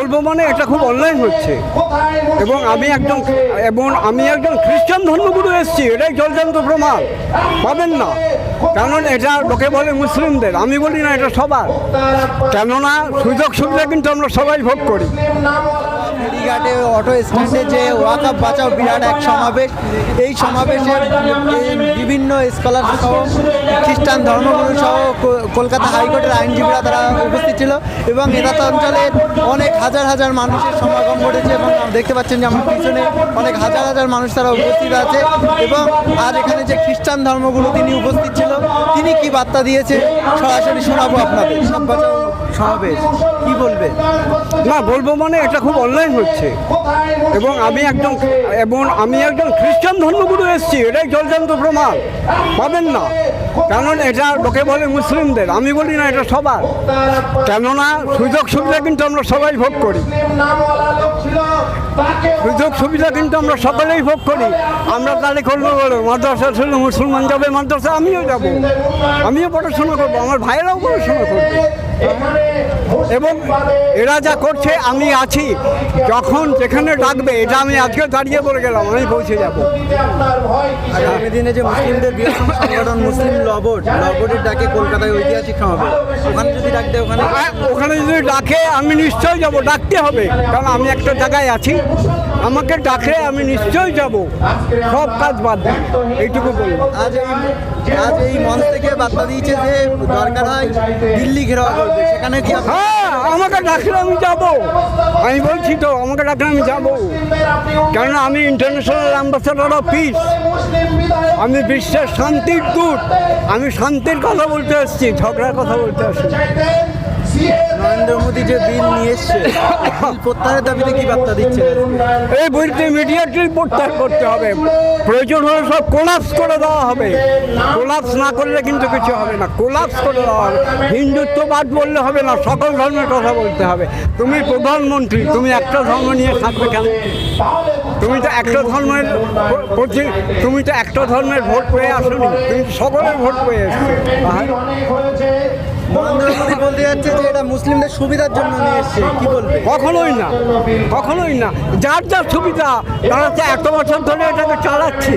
বলব মানে এটা খুব অনলাইন হচ্ছে। এবং আমি একজন এবং আমি একজন খ্রিস্টান ধর্মগুরু এসেছি, এটাই জলজান্ত প্রমাণ। পাবেন না। কারণ এটা লোকে বলে মুসলিমদের, আমি বলি না, এটা সবার। কেননা সুযোগ সুবিধা কিন্তু আমরা সবাই ভোগ করি। ফেরিঘাটে অটো স্ট্যান্ডে যে ওয়াকাপ বাঁচাও বিরাট এক সমাবেশ। এই সমাবেশে বিভিন্ন স্কলার সহ, খ্রিস্টান ধর্মগুরু সহ কলকাতা হাইকোর্টের আইনজীবীরা তারা উপস্থিত ছিল এবং এলাকা অঞ্চলের অনেক হাজার হাজার মানুষের সমাগম ঘটেছে এবং দেখতে পাচ্ছেন যে আমার পিছনে অনেক হাজার হাজার মানুষ তারা উপস্থিত আছে এবং আর এখানে যে খ্রিস্টান ধর্মগুরু তিনি উপস্থিত ছিল, তিনি কি বার্তা দিয়েছে? সরাসরি শোনাবো আপনাদের। সব সমাবেশ। কি বলবে? না, বলব মানে এটা খুব অনলাইন হচ্ছে। এবং আমি একজন এবং আমি একজন খ্রিস্টান ধর্মগুরু এসেছি, এটাই জলজান্ত প্রমাণ। পাবেন না। কারণ এটা লোকে বলে মুসলিমদের। আমি বলি না, এটা সবার। কেননা, সুযোগ সুবিধা কিন্তু আমরা সবাই ভোগ করি। সুযোগ সুবিধা কিন্তু আমরা সকলেই ভোগ করি। আমরা তাহলে করব বলো, মাদ্রাসা ছিল, মুসলমান যাবে মাদ্রাসা, আমিও যাব। আমিও পড়াশোনা করব, আমার ভাইয়েরাও পড়াশোনা করবে। এবং এরা যা করছে আমি আছি। যখন যেখানে ডাকবে এটা আমি আজকে দাঁড়িয়ে পড়ে গেলাম আমি পৌঁছে যাব। আগামী দিনে যে মুসলিমদের বৃহত্তম সংগঠন মুসলিম লবট লবটের ডাকে কলকাতায় ঐতিহাসিক সমাবেশ ওখানে যদি ডাক দেয় ওখানে ওখানে যদি ডাকে আমি নিশ্চয়ই যাব ডাকতে হবে। কারণ আমি একটা জায়গায় আছি। আমাকে ডাকে আমি নিশ্চয়ই যাব। সব কাজ বাদ এইটুকু বলব। আজ এই আজ এই মঞ্চ থেকে বার্তা দিয়েছে যে দরকার হয় দিল্লি ঘেরাও করবে। সেখানে কি হ্যাঁ আমাকে ডাকলে আমি যাব। আমি বলছি তো আমাকে ডাকলে আমি যাব। কেননা আমি ইন্টারন্যাশনাল অ্যাম্বাসাডার অফ পিস আমি বিশ্বের শান্তির দূত। আমি শান্তির কথা বলতে এসেছি ঝগড়ার কথা বলতে আসছি নরেন্দ্র মোদী যে বিল নিয়ে এসছে বিল প্রত্যাহারের দাবিতে কি বার্তা দিচ্ছে? এই বইটি ইমিডিয়েটলি প্রত্যাহার করতে হবে। প্রয়োজন হলে সব কোলাপস করে দেওয়া হবে। কোলাপস না করলে কিন্তু কিছু হবে না। কোলাপস করে দেওয়া হবে। হিন্দুত্ববাদ বললে হবে না সকল ধর্মের কথা বলতে হবে। তুমি প্রধানমন্ত্রী তুমি একটা ধর্ম নিয়ে থাকবে কেন? তুমি তো একটা ধর্মের প্রতি তুমি তো একটা ধর্মের ভোট পেয়ে আসনি। তুমি সকলের ভোট পেয়ে এসছো। বলতে যাচ্ছে যে এটা মুসলিমদের সুবিধার জন্য নিয়ে কি কখনোই না কখনোই না। যার যার সুবিধা, তারা তো এত বছর ধরে এটাকে চালাচ্ছে।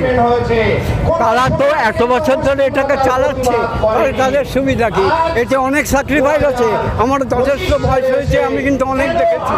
তারা তো এত বছর ধরে এটাকে চালাচ্ছে। তাদের এতে অনেক স্যাক্রিফাইস আছে। আমার যথেষ্ট বয়স হয়েছে, আমি কিন্তু অনেক দেখেছি।